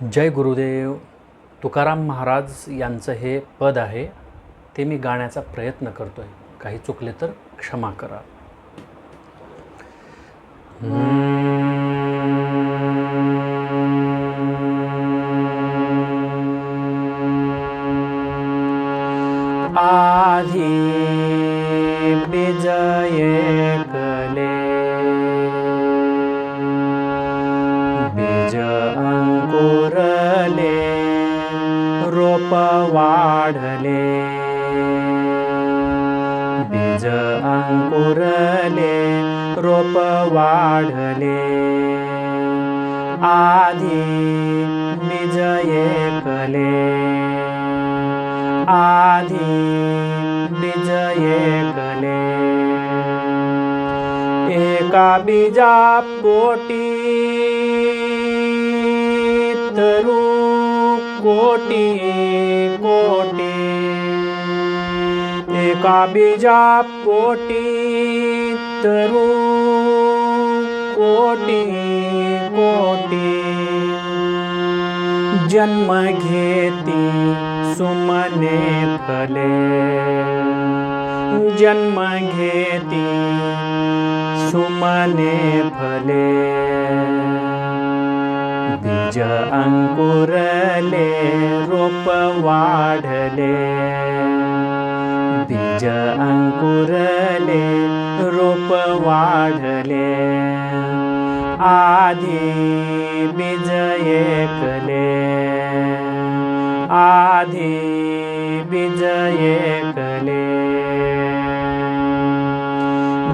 जय गुरुदेव तुकाराम महाराज यांचं हे पद आहे ते मी गाण्याचा प्रयत्न करतोय. काही चुकले तर क्षमा करा. आधी विजये रोप वाढले. बीज अंकुरले रोप वाढले. आधी बीज एकले. आधी बीज एकले. एका बीजा पोटी तरू कोटी कोटी एका बीजा पोटी तरू कोटी कोटी जन्म घेती सुमने फले जन्म घेती सुमने फले बीज अंकुरले रोप वाढले. बीज अंकुरले रोप वाढले. आधी बीज एकले. आधी बीज एकले.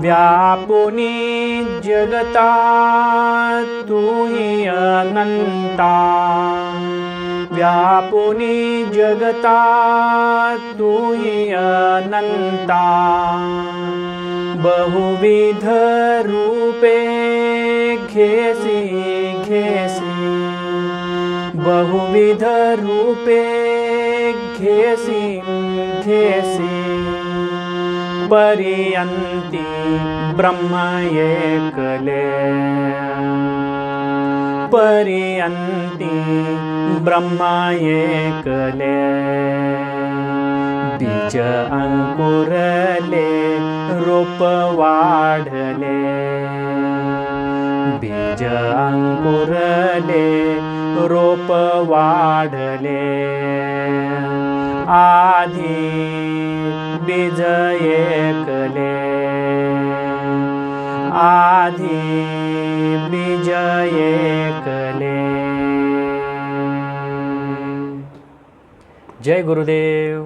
व्यापुनी जगता तु हि अनन्ता। व्यापुनि जगता तु हि अनन्ता। बहुविधरूपे घेसि घेसि बहुविधरूपे घेसि घेसि पर्यन्ति ब्रह्म एकले। पर्यन्ति ब्रह्म एकले। बीज अंकुरले रोप वाढले। बीज अंकुरले रोप वाढले। आधी बीज एकले आधी बीज एकले जय गुरुदेव।